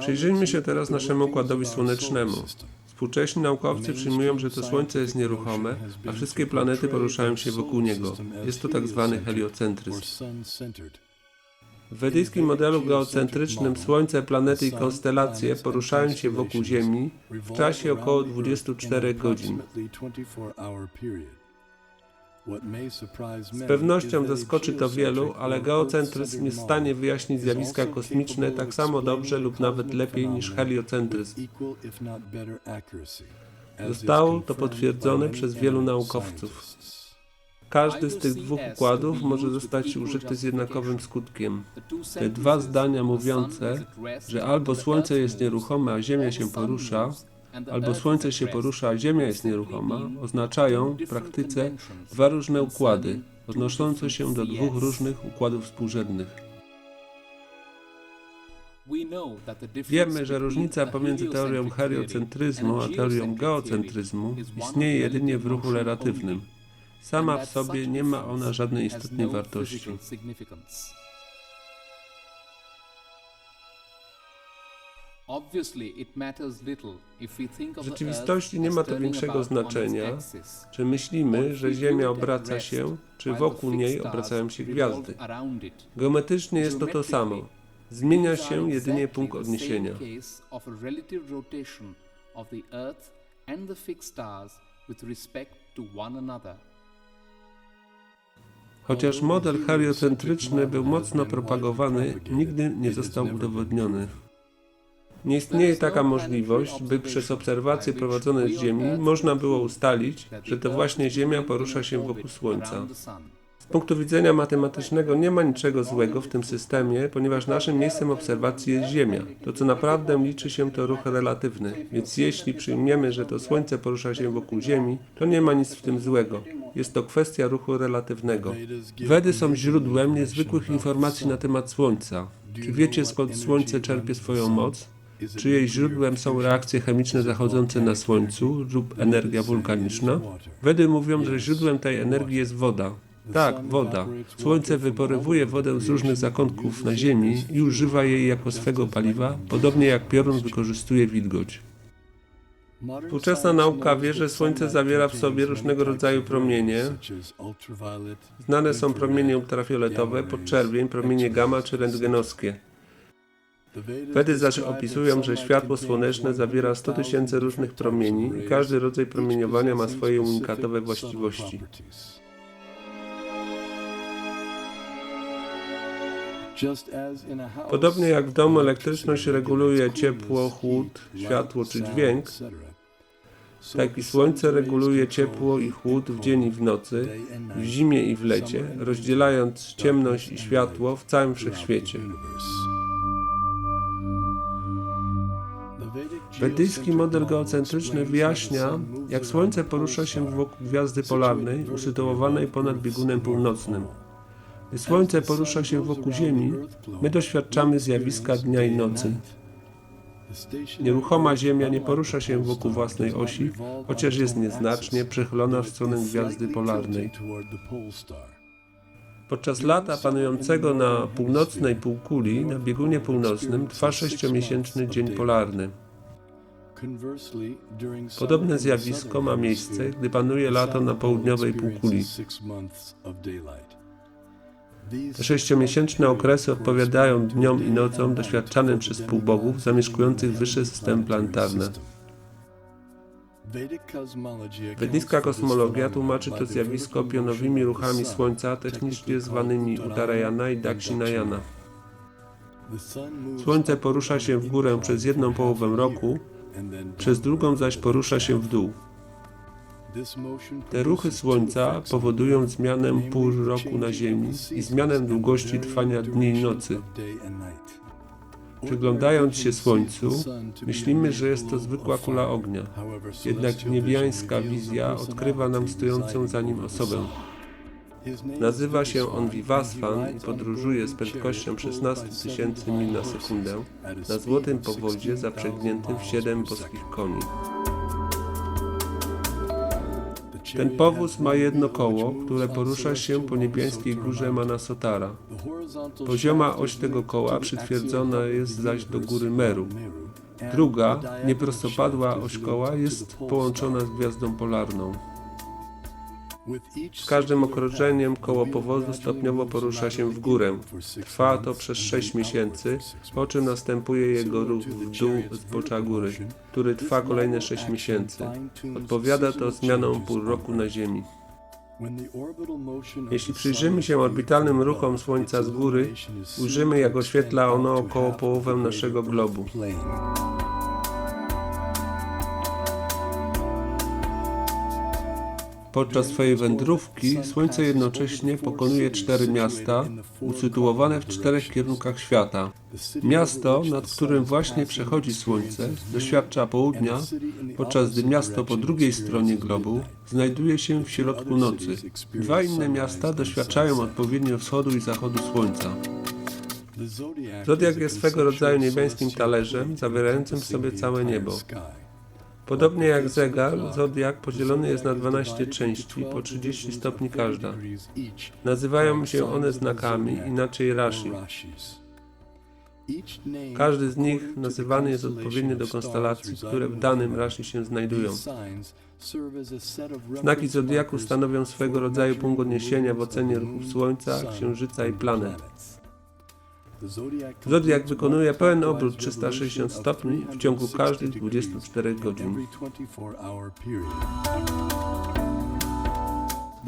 Przyjrzyjmy się teraz naszemu układowi słonecznemu. Współcześni naukowcy przyjmują, że to Słońce jest nieruchome, a wszystkie planety poruszają się wokół niego. Jest to tak zwany heliocentryzm. W wedyjskim modelu geocentrycznym Słońce, planety i konstelacje poruszają się wokół Ziemi w czasie około 24 godzin. Z pewnością zaskoczy to wielu, ale geocentryzm jest w stanie wyjaśnić zjawiska kosmiczne tak samo dobrze lub nawet lepiej niż heliocentryzm. Zostało to potwierdzone przez wielu naukowców. Każdy z tych dwóch układów może zostać użyty z jednakowym skutkiem. Te dwa zdania mówiące, że albo Słońce jest nieruchome, a Ziemia się porusza, albo Słońce się porusza, a Ziemia jest nieruchoma, oznaczają w praktyce dwa różne układy, odnoszące się do dwóch różnych układów współrzędnych. Wiemy, że różnica pomiędzy teorią heliocentryzmu a teorią geocentryzmu istnieje jedynie w ruchu relatywnym. Sama w sobie nie ma ona żadnej istotnej wartości. W rzeczywistości nie ma to większego znaczenia, Czy myślimy, że Ziemia obraca się, czy wokół niej obracają się gwiazdy. Geometrycznie jest to to samo. Zmienia się jedynie punkt odniesienia. Chociaż model heliocentryczny był mocno propagowany, nigdy nie został udowodniony. Nie istnieje taka możliwość, by przez obserwacje prowadzone z Ziemi można było ustalić, że to właśnie Ziemia porusza się wokół Słońca. Z punktu widzenia matematycznego nie ma niczego złego w tym systemie, ponieważ naszym miejscem obserwacji jest Ziemia. To, co naprawdę liczy się, to ruch relatywny. Więc jeśli przyjmiemy, że to Słońce porusza się wokół Ziemi, to nie ma nic w tym złego. Jest to kwestia ruchu relatywnego. Wedy są źródłem niezwykłych informacji na temat Słońca. Czy wiecie, skąd Słońce czerpie swoją moc? Czy jej źródłem są reakcje chemiczne zachodzące na Słońcu lub energia wulkaniczna? Wedy mówią, że źródłem tej energii jest woda. Tak, woda. Słońce wyporywuje wodę z różnych zakątków na Ziemi i używa jej jako swego paliwa, podobnie jak piorun wykorzystuje wilgoć. Współczesna nauka wie, że Słońce zawiera w sobie różnego rodzaju promienie. Znane są promienie ultrafioletowe, podczerwień, promienie gamma czy rentgenowskie. Wedy zaś opisują, że światło słoneczne zawiera 100 tysięcy różnych promieni i każdy rodzaj promieniowania ma swoje unikatowe właściwości. Podobnie jak w domu elektryczność reguluje ciepło, chłód, światło czy dźwięk, tak i słońce reguluje ciepło i chłód w dzień i w nocy, w zimie i w lecie, rozdzielając ciemność i światło w całym wszechświecie. Wedyjski model geocentryczny wyjaśnia, jak Słońce porusza się wokół gwiazdy polarnej usytuowanej ponad biegunem północnym. Gdy Słońce porusza się wokół Ziemi, my doświadczamy zjawiska dnia i nocy. Nieruchoma Ziemia nie porusza się wokół własnej osi, chociaż jest nieznacznie przechylona w stronę gwiazdy polarnej. Podczas lata panującego na północnej półkuli, na biegunie północnym, trwa sześciomiesięczny dzień polarny. Podobne zjawisko ma miejsce, gdy panuje lato na południowej półkuli. Te sześciomiesięczne okresy odpowiadają dniom i nocom doświadczanym przez półbogów zamieszkujących wyższe systemy planetarne. Wedyjska kosmologia tłumaczy to zjawisko pionowymi ruchami Słońca, technicznie zwanymi Uttarayana i Dakshinayana. Słońce porusza się w górę przez jedną połowę roku, przez drugą zaś porusza się w dół. Te ruchy Słońca powodują zmianę pór roku na Ziemi i zmianę długości trwania dni i nocy. Przyglądając się Słońcu, myślimy, że jest to zwykła kula ognia. Jednak niebiańska wizja odkrywa nam stojącą za nim osobę. Nazywa się on Vivasvan i podróżuje z prędkością 16 tysięcy mil na sekundę na złotym powozie zaprzęgniętym w siedem boskich koni. Ten powóz ma jedno koło, które porusza się po niebiańskiej górze Manasotara. Pozioma oś tego koła przytwierdzona jest zaś do góry Meru. Druga, nieprostopadła oś koła jest połączona z gwiazdą polarną. Z każdym okrążeniem koło powozu stopniowo porusza się w górę. Trwa to przez 6 miesięcy, po czym następuje jego ruch w dół zbocza góry, który trwa kolejne 6 miesięcy. Odpowiada to zmianom pół roku na Ziemi. Jeśli przyjrzymy się orbitalnym ruchom Słońca z góry, ujrzymy jak oświetla ono około połowę naszego globu. Podczas swojej wędrówki Słońce jednocześnie pokonuje cztery miasta, usytuowane w czterech kierunkach świata. Miasto, nad którym właśnie przechodzi Słońce, doświadcza południa, podczas gdy miasto po drugiej stronie globu znajduje się w środku nocy. Dwa inne miasta doświadczają odpowiednio wschodu i zachodu Słońca. Zodiak jest swego rodzaju niebiańskim talerzem, zawierającym w sobie całe niebo. Podobnie jak zegar, zodiak podzielony jest na 12 części, po 30 stopni każda. Nazywają się one znakami, inaczej rashi. Każdy z nich nazywany jest odpowiednio do konstelacji, które w danym rashi się znajdują. Znaki zodiaku stanowią swego rodzaju punkt odniesienia w ocenie ruchów Słońca, Księżyca i planet. Zodiak wykonuje pełen obrót 360 stopni w ciągu każdych 24 godzin.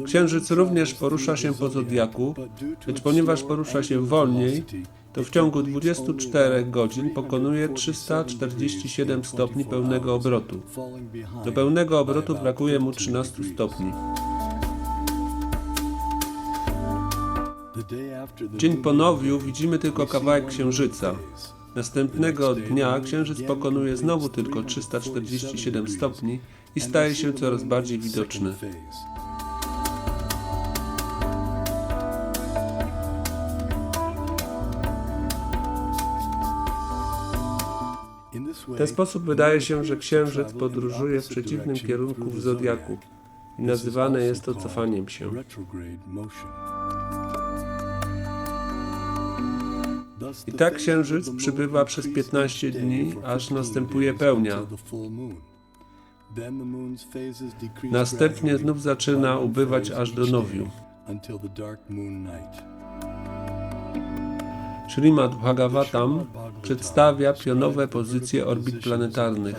Księżyc również porusza się po zodiaku, lecz ponieważ porusza się wolniej, to w ciągu 24 godzin pokonuje 347 stopni pełnego obrotu. Do pełnego obrotu brakuje mu 13 stopni. Dzień po nowiu widzimy tylko kawałek księżyca. Następnego dnia księżyc pokonuje znowu tylko 347 stopni i staje się coraz bardziej widoczny. W ten sposób wydaje się, że księżyc podróżuje w przeciwnym kierunku w zodiaku i nazywane jest to cofaniem się. I tak księżyc przybywa przez 15 dni, aż następuje pełnia. Następnie znów zaczyna ubywać aż do nowiu. Srimad Bhagavatam przedstawia pionowe pozycje orbit planetarnych.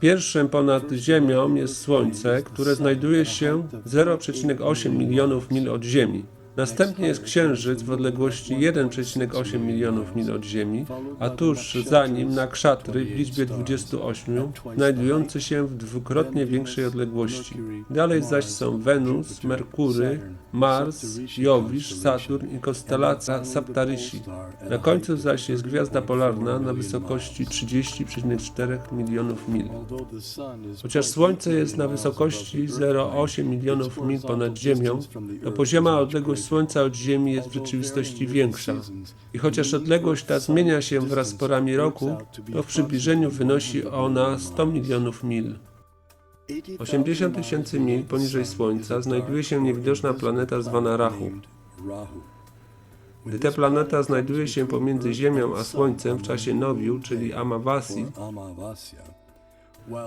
Pierwszym ponad Ziemią jest Słońce, które znajduje się 0,8 milionów mil od Ziemi. Następnie jest Księżyc w odległości 1,8 milionów mil od Ziemi, a tuż za nim Nakszatry w liczbie 28, znajdujący się w dwukrotnie większej odległości. Dalej zaś są Wenus, Merkury, Mars, Jowisz, Saturn i konstelacja Saptarishi. Na końcu zaś jest gwiazda polarna na wysokości 30,4 milionów mil. Chociaż Słońce jest na wysokości 0,8 milionów mil ponad Ziemią, to pozioma odległość Słońca od Ziemi jest w rzeczywistości większa. I chociaż odległość ta zmienia się wraz z porami roku, to w przybliżeniu wynosi ona 100 milionów mil. 80 tysięcy mil poniżej Słońca znajduje się niewidoczna planeta zwana Rahu. Gdy ta planeta znajduje się pomiędzy Ziemią a Słońcem w czasie nowiu, czyli Amavasi,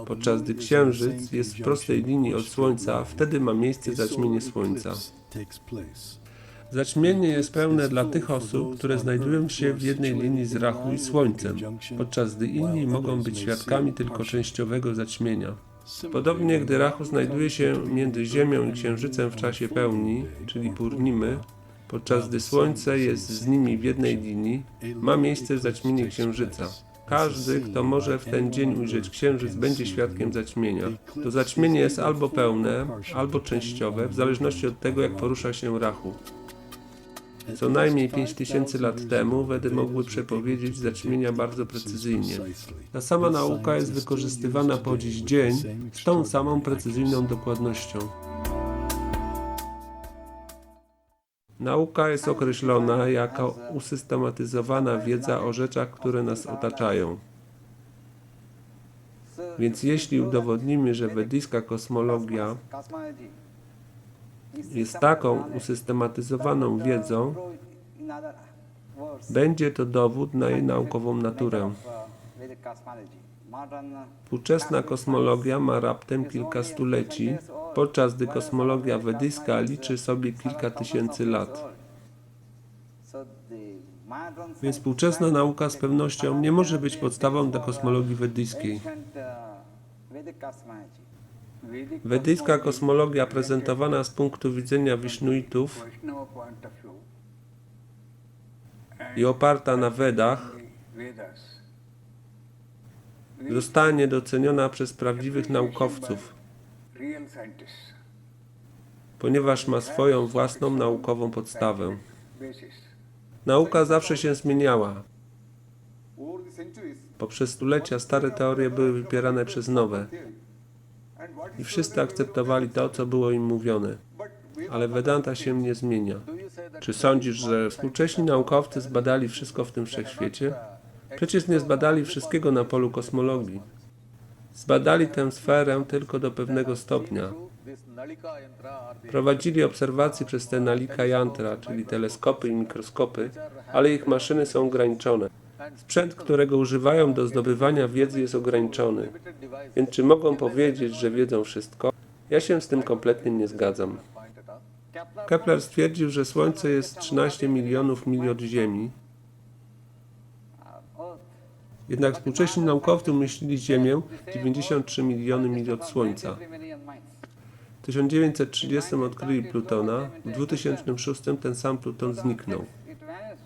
podczas gdy Księżyc jest w prostej linii od Słońca, wtedy ma miejsce zaćmienie Słońca. Zaćmienie jest pełne dla tych osób, które znajdują się w jednej linii z Rachu i Słońcem, podczas gdy inni mogą być świadkami tylko częściowego zaćmienia. Podobnie, gdy Rachu znajduje się między Ziemią i Księżycem w czasie pełni, czyli Purnimy, podczas gdy Słońce jest z nimi w jednej linii, ma miejsce zaćmienie Księżyca. Każdy, kto może w ten dzień ujrzeć Księżyc, będzie świadkiem zaćmienia. To zaćmienie jest albo pełne, albo częściowe, w zależności od tego, jak porusza się Rachu. Co najmniej 5000 lat temu Wedy mogły przepowiedzieć zaćmienia bardzo precyzyjnie. Ta sama nauka jest wykorzystywana po dziś dzień z tą samą precyzyjną dokładnością. Nauka jest określona jako usystematyzowana wiedza o rzeczach, które nas otaczają. Więc jeśli udowodnimy, że wedyjska kosmologia jest taką usystematyzowaną wiedzą, będzie to dowód na jej naukową naturę. Współczesna kosmologia ma raptem kilka stuleci, podczas gdy kosmologia wedyjska liczy sobie kilka tysięcy lat. Więc współczesna nauka z pewnością nie może być podstawą dla kosmologii wedyjskiej. Wedyjska kosmologia prezentowana z punktu widzenia Wisznuitów i oparta na Wedach zostanie doceniona przez prawdziwych naukowców, ponieważ ma swoją własną naukową podstawę. Nauka zawsze się zmieniała. Poprzez stulecia stare teorie były wypierane przez nowe i wszyscy akceptowali to, co było im mówione. Ale Vedanta się nie zmienia. Czy sądzisz, że współcześni naukowcy zbadali wszystko w tym wszechświecie? Przecież nie zbadali wszystkiego na polu kosmologii. Zbadali tę sferę tylko do pewnego stopnia. Prowadzili obserwacje przez te nalika yantra, czyli teleskopy i mikroskopy, ale ich maszyny są ograniczone. Sprzęt, którego używają do zdobywania wiedzy jest ograniczony. Więc czy mogą powiedzieć, że wiedzą wszystko? Ja się z tym kompletnie nie zgadzam. Kepler stwierdził, że Słońce jest 13 milionów mil od Ziemi, jednak współcześni naukowcy umieścili Ziemię 93 miliony mil od Słońca. W 1930 odkryli Plutona, w 2006 ten sam Pluton zniknął.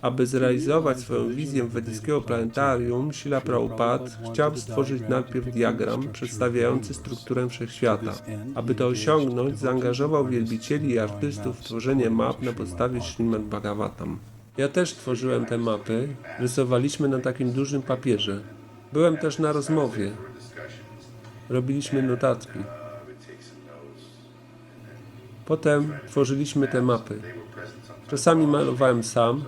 Aby zrealizować swoją wizję wedyjskiego planetarium, Sila Prabhupada chciał stworzyć najpierw diagram przedstawiający strukturę wszechświata. Aby to osiągnąć, zaangażował wielbicieli i artystów w tworzenie map na podstawie Srimad Bhagavatam. Ja też tworzyłem te mapy, rysowaliśmy na takim dużym papierze. Byłem też na rozmowie. Robiliśmy notatki. Potem tworzyliśmy te mapy. Czasami malowałem sam.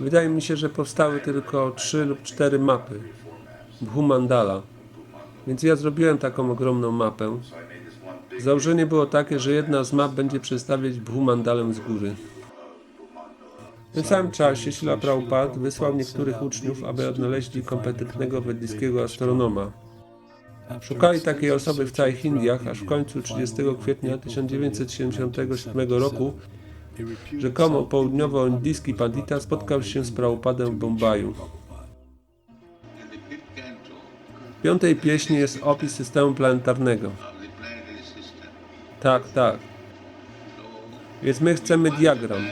Wydaje mi się, że powstały tylko trzy lub cztery mapy. Bhumandala. Więc ja zrobiłem taką ogromną mapę. Założenie było takie, że jedna z map będzie przedstawiać Bhumandalę z góry. W tym samym czasie Sila Prabhupada wysłał niektórych uczniów, aby odnaleźli kompetentnego wedyjskiego astronoma. Szukali takiej osoby w całych Indiach, aż w końcu 30 kwietnia 1977 roku rzekomo południowo-indyjski pandita spotkał się z Prabhupadem w Bombaju. W piątej pieśni jest opis systemu planetarnego. Tak, tak. Więc my chcemy diagram.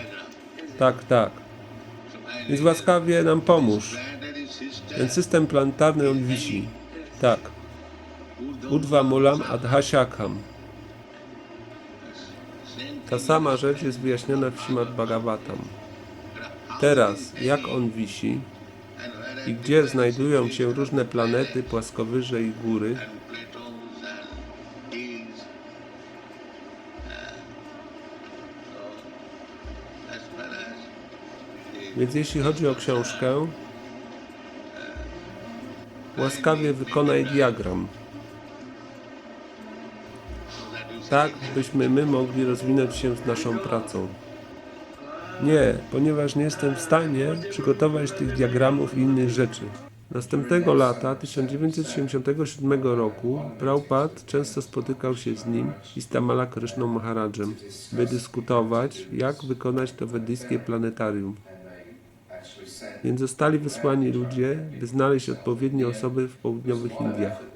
Tak, tak. Więc łaskawie nam pomóż. Ten system planetarny on wisi. Tak. Udva Mulam Adhashakam. Ta sama rzecz jest wyjaśniona w Śrimad Bhagavatam. Teraz, jak on wisi i gdzie znajdują się różne planety, płaskowyże i góry, więc jeśli chodzi o książkę, łaskawie wykonaj diagram. Tak, byśmy my mogli rozwinąć się z naszą pracą. Nie, ponieważ nie jestem w stanie przygotować tych diagramów i innych rzeczy. Następnego lata, 1977 roku, Prabhupada często spotykał się z nim i z Tamala Krishną Maharadżem, by dyskutować, jak wykonać to wedyjskie planetarium. Więc zostali wysłani ludzie, by znaleźć odpowiednie osoby w południowych Indiach.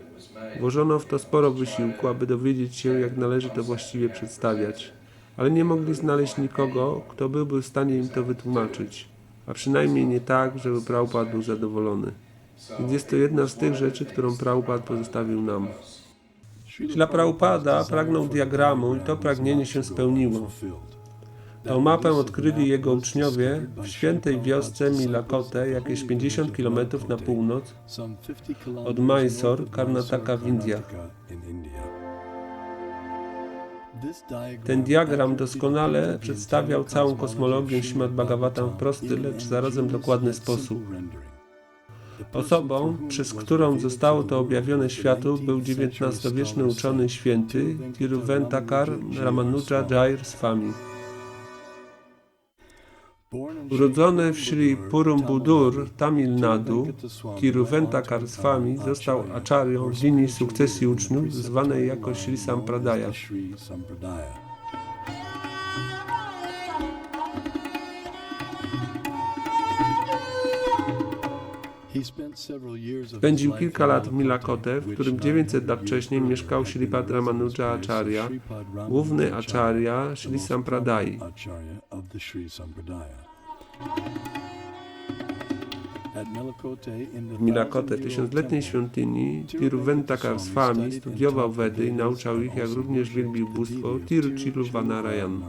Włożono w to sporo wysiłku, aby dowiedzieć się, jak należy to właściwie przedstawiać, ale nie mogli znaleźć nikogo, kto byłby w stanie im to wytłumaczyć, a przynajmniej nie tak, żeby Prabhupada był zadowolony. Więc jest to jedna z tych rzeczy, którą Prabhupada pozostawił nam. Dla Prabhupada pragnął diagramu i to pragnienie się spełniło. Tą mapę odkryli jego uczniowie w świętej wiosce Milakote, jakieś 50 km na północ od Mysore, Karnataka w Indiach. Ten diagram doskonale przedstawiał całą kosmologię Śmad Bhagavatam w prosty, lecz zarazem dokładny sposób. Osobą, przez którą zostało to objawione światu, był XIX-wieczny uczony święty Tiruventakar Ramanuja Jair Swami. Urodzony w Sri Purumbudur, Tamil Nadu, Tiruventakar Swami został acharyą w linii sukcesji uczniów zwanej jako Sri Sampradaya. Spędził kilka lat w Milakote, w którym 900 lat wcześniej mieszkał Sripad Ramanuja Acharya, główny acharya Sri Sampradai. W Milakote, tysiącletniej świątyni, Tiruventakar Swami studiował Wedy i nauczał ich, jak również wielbił bóstwo Tiruchiruvannarayan.